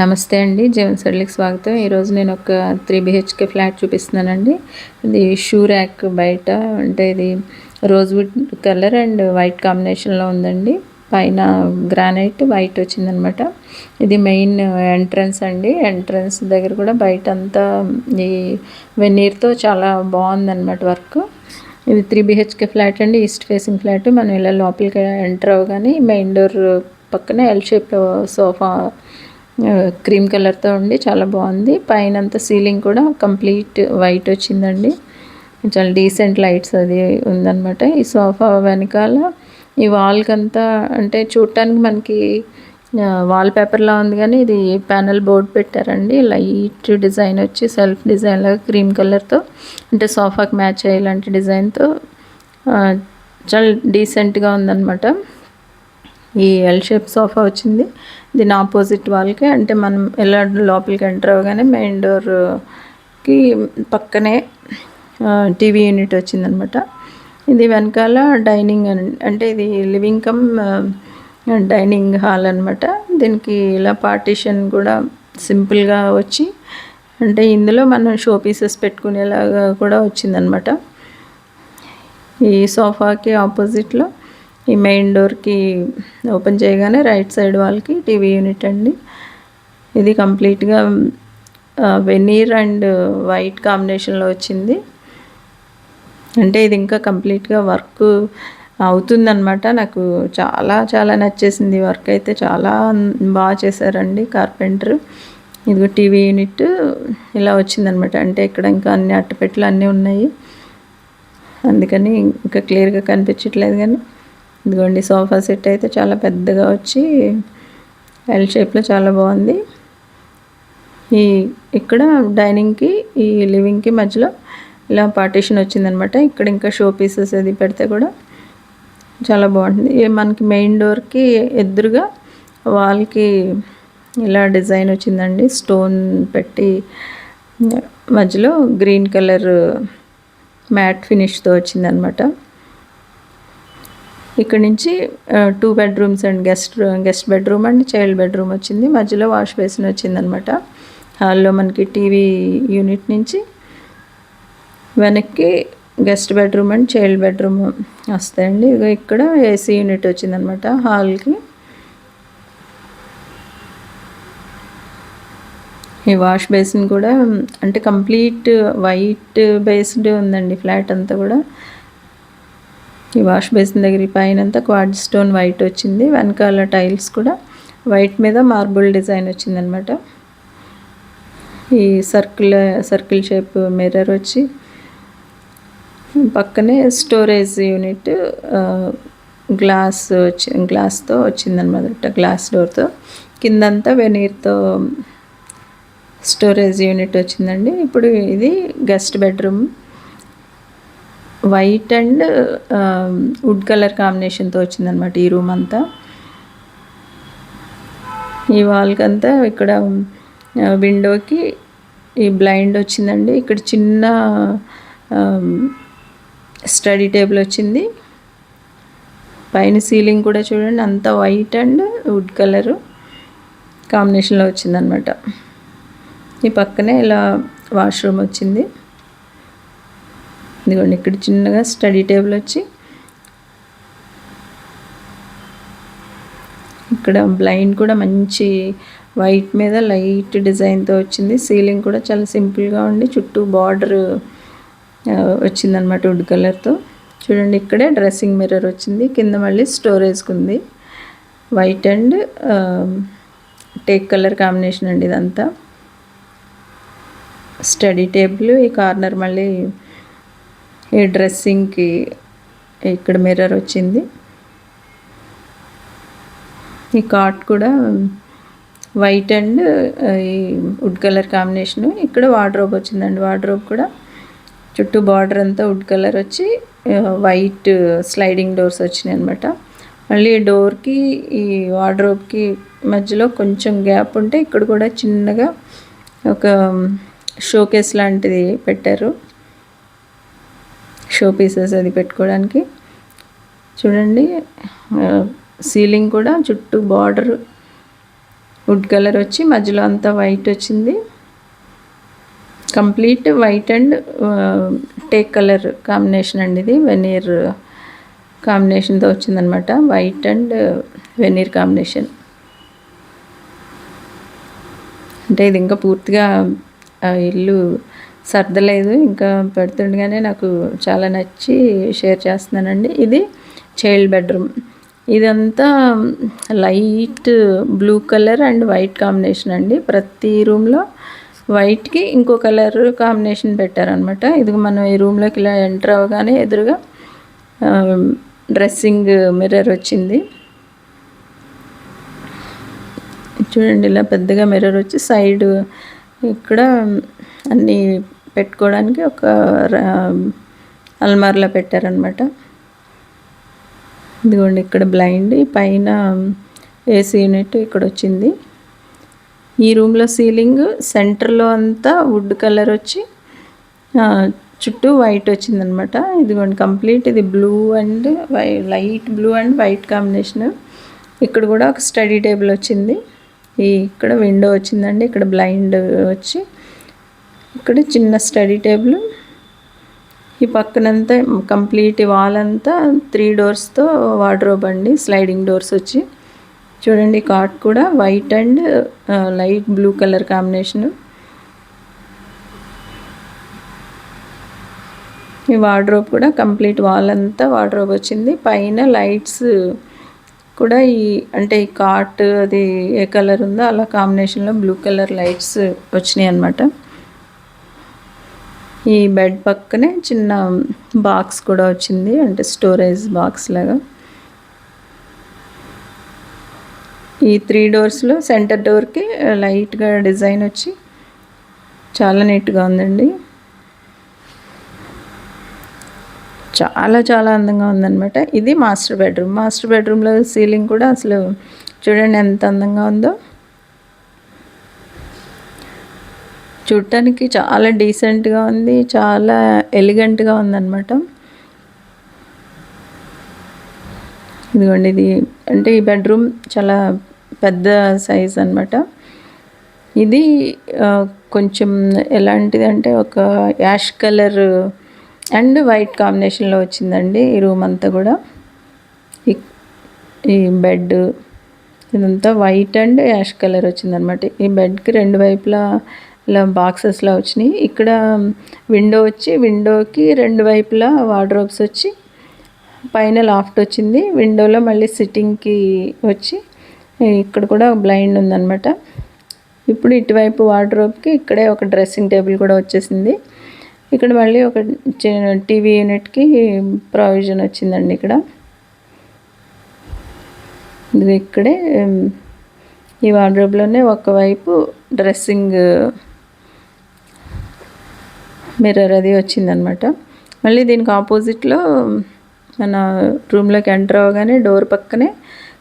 నమస్తే అండి జీవన్ సడలికి స్వాగతం. ఈరోజు నేను ఒక త్రీ బిహెచ్కే ఫ్లాట్ చూపిస్తున్నానండి. ఇది షూ ర్యాక్ బయట అంటే ఇది రోజ్వుడ్ కలర్ అండ్ వైట్ కాంబినేషన్లో ఉందండి. పైన గ్రానైట్ వైట్ వచ్చిందనమాట. ఇది మెయిన్ ఎంట్రన్స్ అండి. ఎంట్రన్స్ దగ్గర కూడా బయట అంతా ఈ వెన్నీర్తో చాలా బాగుందన్నమాట వర్క్. ఇది త్రీ బిహెచ్కే ఫ్లాట్ అండి ఈస్ట్ ఫేసింగ్ ఫ్లాట్. మనం ఇలా లోపలికి ఎంటర్ అవ్వగానే మెయిన్ డోర్ పక్కనే ఎల్ షేప్ సోఫా క్రీమ్ కలర్తో ఉండి చాలా బాగుంది. పైన అంతా సీలింగ్ కూడా కంప్లీట్ వైట్ వచ్చిందండి. చాలా డీసెంట్ లైట్స్ అది ఉందన్నమాట. ఈ సోఫా వెనకాల ఈ వాల్కి అంతా అంటే చూడటానికి మనకి వాల్ పేపర్లా ఉంది కానీ ఇది ప్యానల్ బోర్డ్ పెట్టారండి. లైట్ డిజైన్ వచ్చి సెల్ఫ్ డిజైన్ లాగా క్రీమ్ కలర్తో అంటే సోఫాకి మ్యాచ్ అయ్యేలాంటి డిజైన్తో చాలా డీసెంట్గా ఉందన్నమాట. ఈ ఎల్ షేప్ సోఫా వచ్చింది. దీని ఆపోజిట్ వాళ్ళకి అంటే మనం ఎలా లోపలికి ఎంటర్ అవ్వగానే మెయిన్ డోర్కి పక్కనే టీవీ యూనిట్ వచ్చిందనమాట. ఇది వెనకాల డైనింగ్ అంటే ఇది లివింగ్ కమ్ డైనింగ్ హాల్ అనమాట. దీనికి ఇలా పార్టీషన్ కూడా సింపుల్గా వచ్చి అంటే ఇందులో మనం షో పీసెస్ పెట్టుకునేలాగా కూడా వచ్చిందనమాట. ఈ సోఫాకి ఆపోజిట్లో ఈ మెయిన్ డోర్కి ఓపెన్ చేయగానే రైట్ సైడ్ వాళ్ళకి టీవీ యూనిట్ అండి. ఇది కంప్లీట్గా వెనీర్ అండ్ వైట్ కాంబినేషన్లో వచ్చింది. అంటే ఇది ఇంకా కంప్లీట్గా వర్క్ అవుతుందన్నమాట. నాకు చాలా చాలా నచ్చేసింది వర్క్ అయితే. చాలా బాగా చేశారండి కార్పెంటర్ ఇదిగో టీవీ యూనిట్ ఇలా వచ్చిందనమాట అంటే ఇక్కడ ఇంకా అన్ని అట్టపెట్టలు అన్నీ ఉన్నాయి. అందుకని ఇంకా క్లియర్గా కనిపించట్లేదు కానీ ఇదిగోండి సోఫా సెట్ అయితే చాలా పెద్దగా వచ్చి ఎల్ షేప్లో చాలా బాగుంది. ఈ ఇక్కడ డైనింగ్కి ఈ లివింగ్కి మధ్యలో ఇలా పార్టీషన్ వచ్చిందనమాట. ఇక్కడ ఇంకా షో పీసెస్ అది పెడితే కూడా చాలా బాగుంటుంది. మనకి మెయిన్ డోర్కి ఎదురుగా వాల్కి ఇలా డిజైన్ వచ్చిందండి. స్టోన్ పెట్టి మధ్యలో గ్రీన్ కలర్ మ్యాట్ ఫినిష్తో వచ్చిందనమాట. ఇక్కడ నుంచి two bedrooms and guest guest bedroom and child bedroom వచ్చింది. మధ్యలో వాష్ బేసిన్ వచ్చిందనమాట. హాల్లో మనకి టీవీ యూనిట్ నుంచి వెనక్కి guest bedroom and child bedroom వస్తాయండి. ఇక్కడ ఏసీ యూనిట్ వచ్చిందనమాట హాల్కి. ఈ వాష్ బేసిన్ కూడా అంటే కంప్లీట్ వైట్ బేస్డ్ ఉందండి ఫ్లాట్ అంతా కూడా. ఈ వాష్ బేసిన్ దగ్గర పైనంత క్వాడ్ స్టోన్ వైట్ వచ్చింది. వెనకాల టైల్స్ కూడా వైట్ మీద మార్బుల్ డిజైన్ వచ్చిందనమాట. ఈ సర్కిల్ సర్కిల్ షేప్ మిర్రర్ వచ్చి పక్కనే స్టోరేజ్ యూనిట్ గ్లాస్ వచ్చి గ్లాస్తో వచ్చిందనమాట గ్లాస్ డోర్తో. కిందంతా వెనీర్తో స్టోరేజ్ యూనిట్ వచ్చిందండి. ఇప్పుడు ఇది guest bedroom. White and wood colour కాంబినేషన్తో వచ్చిందనమాట ఈ రూమ్ అంతా. ఈ వాల్కి అంతా ఇక్కడ విండోకి ఈ బ్లైండ్ వచ్చిందండి. ఇక్కడ చిన్న స్టడీ టేబుల్ వచ్చింది. పైన సీలింగ్ కూడా చూడండి అంత వైట్ అండ్ వుడ్ కలరు కాంబినేషన్లో వచ్చిందనమాట ఈ పక్కనే ఇలా వాష్రూమ్ వచ్చింది. ఇదిగోండి ఇక్కడ చిన్నగా స్టడీ టేబుల్ వచ్చి ఇక్కడ బ్లైండ్ కూడా మంచి వైట్ మీద లైట్ డిజైన్తో వచ్చింది. సీలింగ్ కూడా చాలా సింపుల్గా ఉండి చుట్టూ బార్డర్ వచ్చిందనమాట వుడ్ కలర్తో చూడండి ఇక్కడే డ్రెస్సింగ్ మిర్రర్ వచ్చింది. కింద మళ్ళీ స్టోరేజ్కి ఉంది white and teak colour combination అండి ఇదంతా. స్టడీ టేబుల్ ఈ కార్నర్ మళ్ళీ ఈ డ్రెస్సింగ్కి ఇక్కడ మిర్రర్ వచ్చింది. ఈ కాట్ కూడా వైట్ అండ్ ఈ వుడ్ కలర్ కాంబినేషను. ఇక్కడ వార్డ్రోబ్ వచ్చిందండి. వార్డ్రోబ్ కూడా చుట్టూ బార్డర్ అంతా వుడ్ కలర్ వచ్చి వైట్ స్లైడింగ్ డోర్స్ వచ్చినాయి అనమాట మళ్ళీ డోర్కి ఈ వార్డ్రోబ్కి మధ్యలో కొంచెం గ్యాప్ ఉంటే ఇక్కడ కూడా చిన్నగా ఒక షోకేస్ లాంటిది పెట్టారు. షో పీసెస్ అది పెట్టుకోవడానికి. చూడండి సీలింగ్ కూడా చుట్టూ బార్డర్ వుడ్ కలర్ వచ్చి మధ్యలో అంతా వైట్ వచ్చింది. Complete white and teak colour combination అండి ఇది. వెనీర్ కాంబినేషన్తో వచ్చిందనమాట. White and veneer combination. అంటే ఇది ఇంకా పూర్తిగా ఇల్లు సర్దలేదు ఇంకా పెడుతుండగానే నాకు చాలా నచ్చి షేర్ చేస్తున్నానండి. ఇది చైల్డ్ బెడ్రూమ్. ఇదంతా light blue colour and white combination అండి. ప్రతి రూమ్లో వైట్కి ఇంకో కలర్ కాంబినేషన్ పెట్టారనమాట ఇది మనం ఈ రూమ్లోకి ఇలా ఎంటర్ అవ్వగానే ఎదురుగా డ్రెస్సింగ్ మిర్రర్ వచ్చింది. చూడండి ఇలా పెద్దగా మిర్రర్ వచ్చి సైడ్ ఇక్కడ అన్నీ పెట్టుకోవడానికి ఒక అల్మార్లో పెట్టారనమాట ఇదిగోండి ఇక్కడ బ్లైండ్ పైన ఏసీ యూనిట్ ఇక్కడ వచ్చింది ఈ రూమ్లో సీలింగ్ సెంటర్లో అంతా వుడ్ కలర్ వచ్చి చుట్టూ వైట్ వచ్చిందనమాట ఇదిగోండి కంప్లీట్ ఇది blue and why light blue and white combination. ఇక్కడ కూడా ఒక స్టడీ టేబుల్ వచ్చింది. ఈ ఇక్కడ విండో వచ్చిందండి ఇక్కడ బ్లైండ్ వచ్చి ఇక్కడ చిన్న స్టడీ టేబుల్. ఈ పక్కనంతా కంప్లీట్ వాల్ అంతా త్రీ డోర్స్తో వార్డ్రోబ్ అండి స్లైడింగ్ డోర్స్ వచ్చి. చూడండి కాట్ కూడా white and light blue colour combination. ఈ వార్డ్రోబ్ కూడా కంప్లీట్ వాల్ అంతా వార్డ్రోబ్ వచ్చింది. పైన లైట్స్ కూడా ఈ అంటే ఈ కాట్ అది ఏ కలర్ ఉందో అలా కాంబినేషన్లో బ్లూ కలర్ లైట్స్ వచ్చినాయి అనమాట ఈ బెడ్ పక్కనే చిన్న బాక్స్ కూడా వచ్చింది అంటే స్టోరేజ్ బాక్స్ లాగా. ఈ త్రీ డోర్స్లో సెంటర్ డోర్కి లైట్గా డిజైన్ వచ్చి చాలా నీట్గా ఉందండి. చాలా చాలా అందంగా ఉందన్నమాట. ఇది మాస్టర్ బెడ్రూమ్ మాస్టర్ బెడ్రూమ్లో సీలింగ్ కూడా అసలు చూడండి ఎంత అందంగా ఉందో. చూడటానికి చాలా డీసెంట్గా ఉంది చాలా ఎలిగెంట్గా ఉందన్నమాట. ఇదిగోండి ఇది అంటే ఈ బెడ్రూమ్ చాలా పెద్ద సైజ్ అనమాట ఇది కొంచెం ఎలాంటిది అంటే ఒక యాష్ కలర్ అండ్ వైట్ కాంబినేషన్లో వచ్చిందండి ఈ రూమ్ అంతా కూడా. ఈ బెడ్ ఇదంతా వైట్ అండ్ యాష్ కలర్ వచ్చిందనమాట ఈ బెడ్కి రెండు వైపులా ఇలా బాక్సెస్లో వచ్చినాయి. ఇక్కడ విండో వచ్చి విండోకి రెండు వైపులా వార్డ్రోబ్స్ వచ్చి పైన లాఫ్ట్ వచ్చింది. విండోలో మళ్ళీ సిట్టింగ్కి వచ్చి ఇక్కడ కూడా బ్లైండ్ ఉందన్నమాట. ఇప్పుడు ఇటువైపు వార్డ్రోబ్కి ఇక్కడే ఒక డ్రెస్సింగ్ టేబుల్ కూడా వచ్చేసింది. ఇక్కడ మళ్ళీ ఒక టీవీ యూనిట్కి ప్రొవిజన్ వచ్చిందండి ఇక్కడ. ఇక్కడే ఈ వార్డ్రోబ్లోనే ఒకవైపు డ్రెస్సింగ్ మిర్రర్ అది వచ్చిందనమాట. మళ్ళీ దీనికి ఆపోజిట్లో మన రూమ్లోకి ఎంటర్ అవ్వగానే డోర్ పక్కనే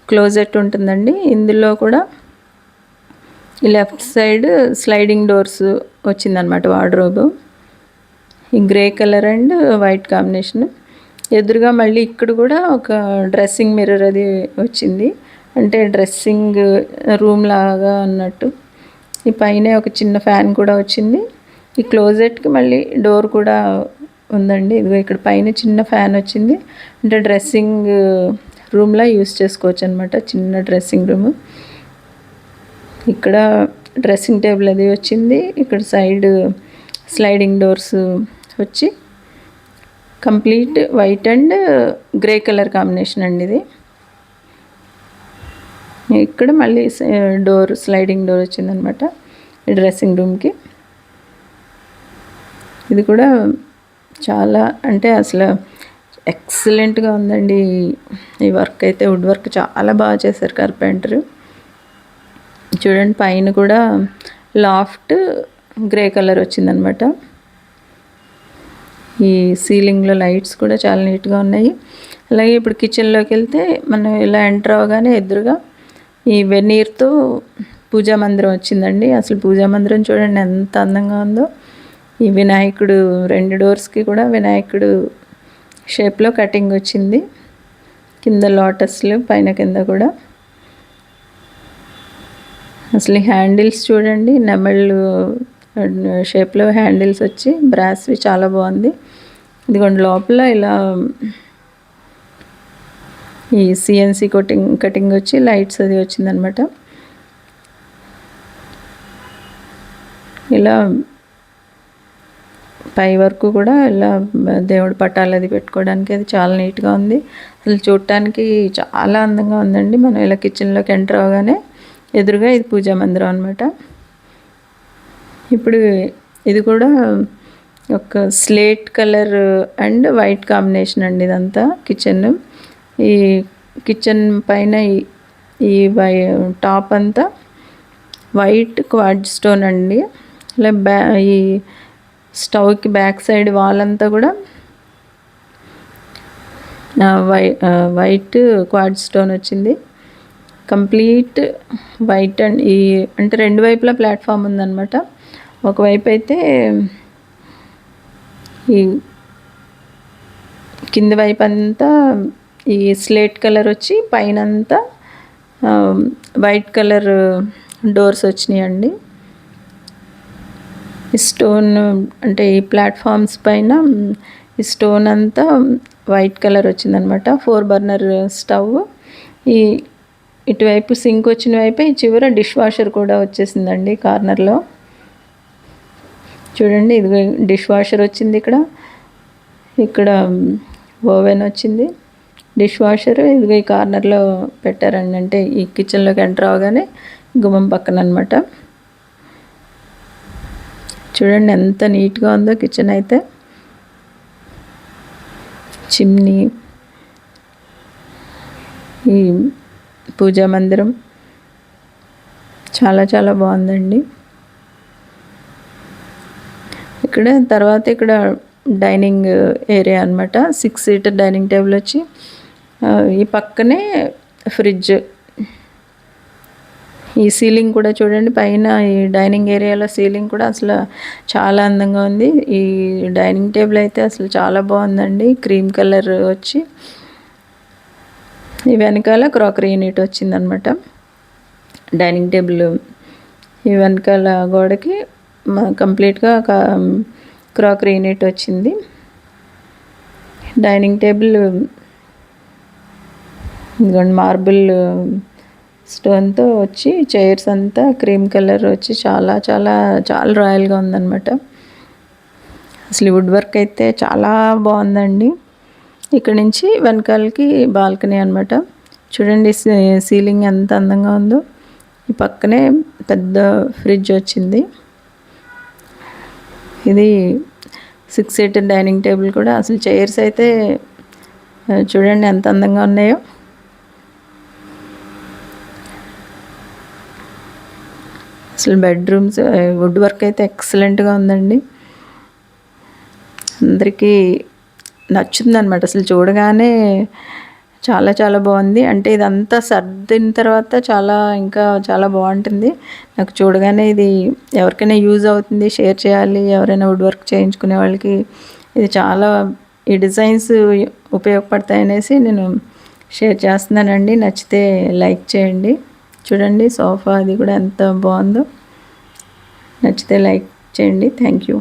క్లోజెట్ ఉంటుందండి. ఇందులో కూడా ఈ లెఫ్ట్ సైడ్ స్లైడింగ్ డోర్స్ వచ్చిందనమాట వార్డ్రోబు. ఈ grey colour and white combination. ఎదురుగా మళ్ళీ ఇక్కడ కూడా ఒక డ్రెస్సింగ్ మిర్రర్ అది వచ్చింది. అంటే డ్రెస్సింగ్ రూమ్ లాగా అన్నట్టు. ఈ పైన ఒక చిన్న ఫ్యాన్ కూడా వచ్చింది. ఈ క్లోజెట్కి మళ్ళీ డోర్ కూడా ఉందండి. ఇదిగో ఇక్కడ పైన చిన్న ఫ్యాన్ వచ్చింది. అంటే డ్రెస్సింగ్ రూమ్లా యూస్ చేసుకోవచ్చు అనమాట చిన్న డ్రెస్సింగ్ రూమ్. ఇక్కడ డ్రెస్సింగ్ టేబుల్ అది వచ్చింది. ఇక్కడ సైడ్ స్లైడింగ్ డోర్స్ వచ్చి complete white and grey colour combination అండి ఇది. ఇక్కడ మళ్ళీ డోర్ స్లైడింగ్ డోర్ వచ్చిందనమాట డ్రెస్సింగ్ రూమ్కి. ఇది కూడా చాలా అంటే అసలు ఎక్సలెంట్గా ఉందండి. ఈ వర్క్ అయితే వుడ్ వర్క్ చాలా బాగా చేశారు కార్పెంటర్. చూడండి పైన కూడా లాఫ్ట్ గ్రే కలర్ వచ్చిందనమాట. ఈ సీలింగ్లో లైట్స్ కూడా చాలా నీట్గా ఉన్నాయి. అలాగే ఇప్పుడు కిచెన్లోకి వెళ్తే మనం ఇలా ఎంటర్ అవ్వగానే ఎదురుగా ఈ వెన్నీర్తో పూజా మందిరం వచ్చిందండి. అసలు పూజా మందిరం చూడండి ఎంత అందంగా ఉందో. ఈ వినాయకుడు రెండు డోర్స్కి కూడా వినాయకుడు షేప్లో కటింగ్ వచ్చింది. కింద లోటస్లు పైన కింద కూడా. అసలు ఈ హ్యాండిల్స్ చూడండి నెమళ్ళు షేప్లో హ్యాండిల్స్ వచ్చి బ్రాస్వి చాలా బాగుంది. ఇదిగోండి లోపల ఇలా ఈ సిఎన్సి కటింగ్ కటింగ్ వచ్చి లైట్స్ అది వచ్చిందనమాట. ఇలా పై వరకు కూడా ఇలా దేవుడి పటాలు అది పెట్టుకోవడానికి అది చాలా నీట్గా ఉంది. అసలు చూడటానికి చాలా అందంగా ఉందండి. మనం ఇలా కిచెన్లోకి ఎంటర్ అవగానే ఎదురుగా ఇది పూజా మందిరం అనమాట ఇప్పుడు ఇది కూడా ఒక slate colour and white combination అండి ఇదంతా కిచెన్. ఈ కిచెన్ పైన ఈ వై టాప్ అంతా వైట్ క్వాడ్ స్టోన్ అండి. ఇలా బ్యా ఈ స్టవ్కి బ్యాక్ సైడ్ వాల్ అంతా కూడా వై వైట్ క్వాడ్ స్టోన్ వచ్చింది. కంప్లీట్ వైట్ అండ్ ఈ అంటే రెండు వైపులా ప్లాట్ఫామ్ ఉందన్నమాట. ఒకవైపు అయితే ఈ కింది వైపు అంతా ఈ స్లేట్ కలర్ వచ్చి పైన అంతా వైట్ కలర్ డోర్స్ వచ్చినాయండి. ఈ స్టోన్ అంటే ఈ ప్లాట్ఫామ్స్ పైన ఈ స్టోన్ అంతా వైట్ కలర్ వచ్చిందనమాట. ఫోర్ బర్నర్ స్టవ్ ఈ ఇటువైపు సింక్ వచ్చిన వైపు ఈ చివర డిష్ వాషర్ కూడా వచ్చేసిందండి కార్నర్లో చూడండి ఇది డిష్ వాషర్ వచ్చింది ఇక్కడ. ఇక్కడ ఓవెన్ వచ్చింది. డిష్ వాషర్ ఇదిగో ఈ కార్నర్లో పెట్టారండి. అంటే ఈ కిచెన్లోకి ఎంటర్ అవగానే గుమ్మం పక్కన అనమాట చూడండి ఎంత నీట్గా ఉందో కిచెన్ అయితే. చిమ్నీ. ఈ పూజా మందిరం. చాలా చాలా బాగుందండి. ఇక్కడ తర్వాత ఇక్కడ డైనింగ్ ఏరియా అనమాట సిక్స్ సీటర్ డైనింగ్ టేబుల్ వచ్చి ఈ పక్కనే ఫ్రిడ్జ్. ఈ సీలింగ్ కూడా చూడండి పైన ఈ డైనింగ్ ఏరియాలో సీలింగ్ కూడా అసలు చాలా అందంగా ఉంది. ఈ డైనింగ్ టేబుల్ అయితే అసలు చాలా బాగుందండి. క్రీమ్ కలర్ వచ్చి ఈ వెనకాల క్రాకరీ యూనిట్ వచ్చిందనమాట. డైనింగ్ టేబుల్ ఈ వెనకాల గోడకి కంప్లీట్గా క్రాకరీ యూనిట్ వచ్చింది. డైనింగ్ టేబుల్ ఇదిగోండి మార్బుల్ స్టోన్తో వచ్చి చైర్స్ అంతా క్రీమ్ కలర్ వచ్చి చాలా చాలా చాలా రాయల్గా ఉందన్నమాట. అసలు వుడ్ వర్క్ అయితే చాలా బాగుందండి. ఇక్కడ నుంచి వెనకాలకి బాల్కనీ అనమాట చూడండి సీలింగ్ ఎంత అందంగా ఉందో. ఈ పక్కనే పెద్ద ఫ్రిడ్జ్ వచ్చింది. ఇది సిక్స్ సీటర్ డైనింగ్ టేబుల్ కూడా. అసలు చైర్స్ అయితే చూడండి ఎంత అందంగా ఉన్నాయో. అసలు బెడ్రూమ్స్ వుడ్ వర్క్ అయితే ఎక్సలెంట్గా ఉందండి. అందరికీ నచ్చుందనమాట అసలు చూడగానే చాలా చాలా బాగుంది. అంటే ఇదంతా సర్దిన తర్వాత చాలా ఇంకా చాలా బాగుంటుంది. నాకు చూడగానే ఇది ఎవరికైనా యూజ్ అవుతుంది షేర్ చేయాలి ఎవరైనా వుడ్ వర్క్ చేయించుకునే వాళ్ళకి. ఇది చాలా ఈ డిజైన్స్ ఉపయోగపడతాయి అనేసి నేను షేర్ చేస్తున్నానండి. నచ్చితే లైక్ చేయండి. చూడండి సోఫా అది కూడా ఎంత బాగుందో. నచ్చితే లైక్ చేయండి. Thank you